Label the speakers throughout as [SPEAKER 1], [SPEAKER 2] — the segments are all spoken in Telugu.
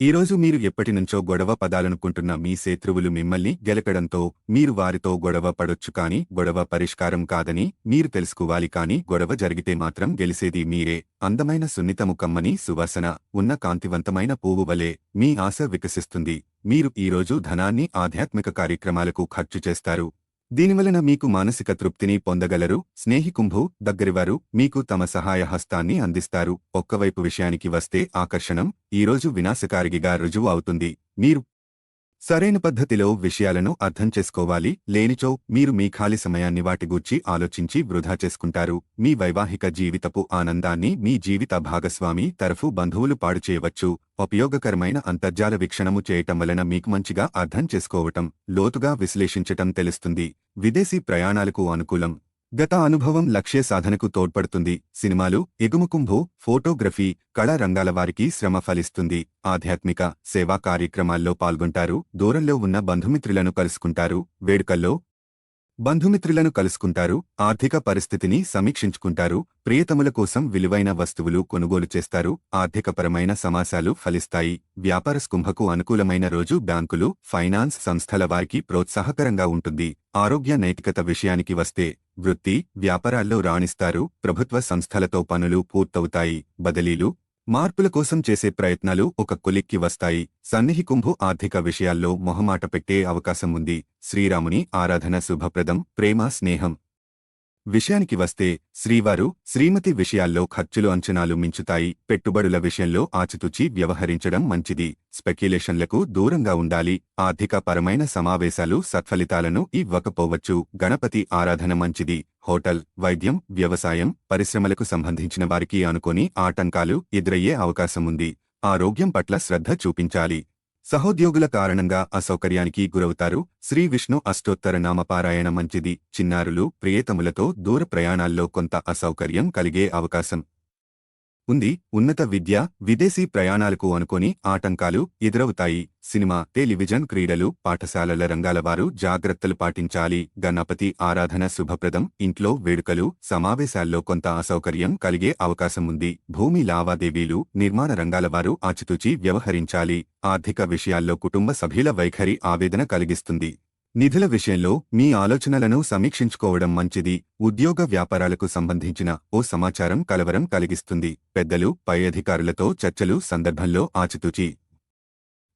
[SPEAKER 1] ఈరోజు మీరు ఎప్పటినుంచో గొడవ పదాలనుకుంటున్న మీ శత్రువులు మిమ్మల్ని గెలకడంతో మీరు వారితో గొడవ పడొచ్చు కాని గొడవ పరిష్కారం కాదని మీరు తెలుసుకోవాలి కాని గొడవ జరిగితే మాత్రం గెలిసేది మీరే. అందమైన సున్నితము కమ్మని సువాసన ఉన్న కాంతివంతమైన పువ్వు వలె మీ ఆశ వికసిస్తుంది. మీరు ఈరోజు ధనాన్ని ఆధ్యాత్మిక కార్యక్రమాలకు ఖర్చు చేస్తారు. దీనివలన మీకు మానసిక తృప్తిని పొందగలరు స్నేహికుంభు దగ్గరివారు మీకు తమ సహాయ హస్తాన్ని అందిస్తారు. ఒక్కవైపు విషయానికి వస్తే ఆకర్షణం ఈరోజు వినాశకారిగిగా రుజువు అవుతుంది. మీరు సరైన పద్ధతిలో విషయాలను అర్థం చేసుకోవాలి. లేనిచో మీరు మీ ఖాళీ సమయాన్ని వాటిగూర్చి ఆలోచించి వృధా చేసుకుంటారు. మీ వైవాహిక జీవితపు ఆనందాన్ని మీ జీవిత భాగస్వామి తరఫు బంధువులు పాడు చేయవచ్చు. ఉపయోగకరమైన అంతర్జాల వీక్షణము చేయటం వలన మీకు మంచిగా అర్థం చేసుకోవటం లోతుగా విశ్లేషించటం తెలుస్తుంది. విదేశీ ప్రయాణాలకు అనుకూలం. గత అనుభవం లక్ష్య సాధనకు తోడ్పడుతుంది. సినిమాలు ఎగుమకుంభు ఫోటోగ్రఫీ కళా రంగాల వారికి శ్రమ ఫలిస్తుంది. ఆధ్యాత్మిక సేవా కార్యక్రమాల్లో పాల్గొంటారు. దూరంలో ఉన్న బంధుమిత్రులను కలుసుకుంటారు. వేడుకల్లో బంధుమిత్రులను కలుసుకుంటారు. ఆర్థిక పరిస్థితిని సమీక్షించుకుంటారు. ప్రియతముల కోసం విలువైన వస్తువులు కొనుగోలు చేస్తారు. ఆర్థికపరమైన సమాసాలు ఫలిస్తాయి. వ్యాపార స్కుంభకు అనుకూలమైన రోజు బ్యాంకులు ఫైనాన్స్ సంస్థల వారికి ప్రోత్సాహకరంగా ఉంటుంది. ఆరోగ్య నైతికత విషయానికి వస్తే వృత్తి వ్యాపారాల్లో రాణిస్తారు ప్రభుత్వ సంస్థలతో పనులు పూర్తవుతాయి బదిలీలు మార్పుల కోసం చేసే ప్రయత్నాలు ఒక కొలిక్కి వస్తాయి. సన్నిహి కుంభు ఆర్థిక విషయాల్లో మొహమాట పెట్టే అవకాశం ఉంది శ్రీరాముని ఆరాధన శుభప్రదం ప్రేమ స్నేహం. విషయానికి వస్తే శ్రీవారు శ్రీమతి విషయాల్లో ఖర్చులు అంచనాలు మించుతాయి. పెట్టుబడుల విషయంలో ఆచితూచి వ్యవహరించడం మంచిది. స్పెక్యులేషన్లకు దూరంగా ఉండాలి. ఆర్థికపరమైన సమావేశాలు సత్ఫలితాలను ఇవ్వకపోవచ్చు. గణపతి ఆరాధన మంచిది. హోటల్ వైద్యం వ్యవసాయం పరిశ్రమలకు సంబంధించిన వారికి అనుకోని ఆటంకాలు ఎదురయ్యే అవకాశముంది. ఆరోగ్యం పట్ల శ్రద్ధ చూపించాలి. సహోద్యోగుల కారణంగా అసౌకర్యానికి గురవుతారు. శ్రీ విష్ణు అష్టోత్తర నామపారాయణ మంచిది. చిన్నారులు ప్రియతములతో దూర ప్రయాణాల్లో కొంత అసౌకర్యం కలిగే అవకాశం. ఉంది. ఉన్నత విద్య విదేశీ ప్రయాణాలకు అనుకోని ఆటంకాలు ఎదురవుతాయి. సినిమా టెలివిజన్ క్రీడలు పాఠశాలల రంగాల వారు జాగ్రత్తలు పాటించాలి. గణపతి ఆరాధన శుభప్రదం. ఇంట్లో వేడుకలు సమావేశాల్లో కొంత అసౌకర్యం కలిగే అవకాశం ఉంది. భూమి లావాదేవీలు నిర్మాణ రంగాల వారు ఆచితూచి వ్యవహరించాలి. ఆర్థిక విషయాల్లో కుటుంబ సభ్యుల వైఖరి ఆవేదన కలిగిస్తుంది. నిధుల విషయంలో మీ ఆలోచనలను సమీక్షించుకోవడం మంచిది. ఉద్యోగ వ్యాపారాలకు సంబంధించిన ఓ సమాచారం కలవరం కలిగిస్తుంది. పెద్దలు పై అధికారులతో చర్చలు సందర్భంలో ఆచితూచి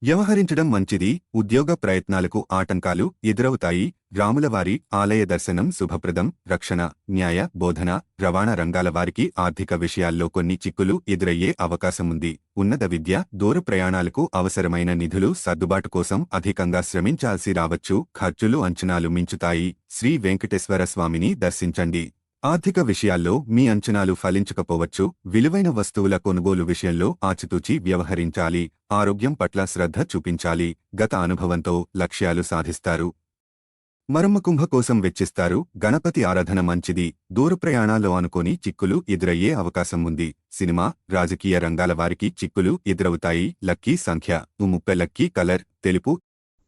[SPEAKER 1] వ్యవహరించడం మంచిది. ఉద్యోగ ప్రయత్నాలకు ఆటంకాలు ఎదురవుతాయి. రాములవారి ఆలయ దర్శనం శుభప్రదం. రక్షణ న్యాయ బోధన రవాణా రంగాల వారికి ఆర్థిక విషయాల్లో కొన్ని చిక్కులు ఎదురయ్యే అవకాశముంది. ఉన్నత విద్య దూర ప్రయాణాలకు అవసరమైన నిధులు సర్దుబాటు కోసం అధికంగా శ్రమించాల్సి రావచ్చు. ఖర్చులు అంచనాలు మించుతాయి. శ్రీ వెంకటేశ్వర స్వామిని దర్శించండి. ఆర్థిక విషయాల్లో మీ అంచనాలు ఫలించకపోవచ్చు. విలువైన వస్తువుల కొనుగోలు విషయంలో ఆచితూచి వ్యవహరించాలి. ఆరోగ్యం పట్ల శ్రద్ధ చూపించాలి. గత అనుభవంతో లక్ష్యాలు సాధిస్తారు. మరమ్మకుంభ కోసం వెచ్చిస్తారు. గణపతి ఆరాధన మంచిది. దూర ప్రయాణాల్లో అనుకోని చిక్కులు ఎదురయ్యే అవకాశం ఉంది. సినిమా రాజకీయ రంగాల వారికి చిక్కులు ఎదురవుతాయి. లక్కీ సంఖ్య ముప్పై లక్కీ కలర్ తెలుపు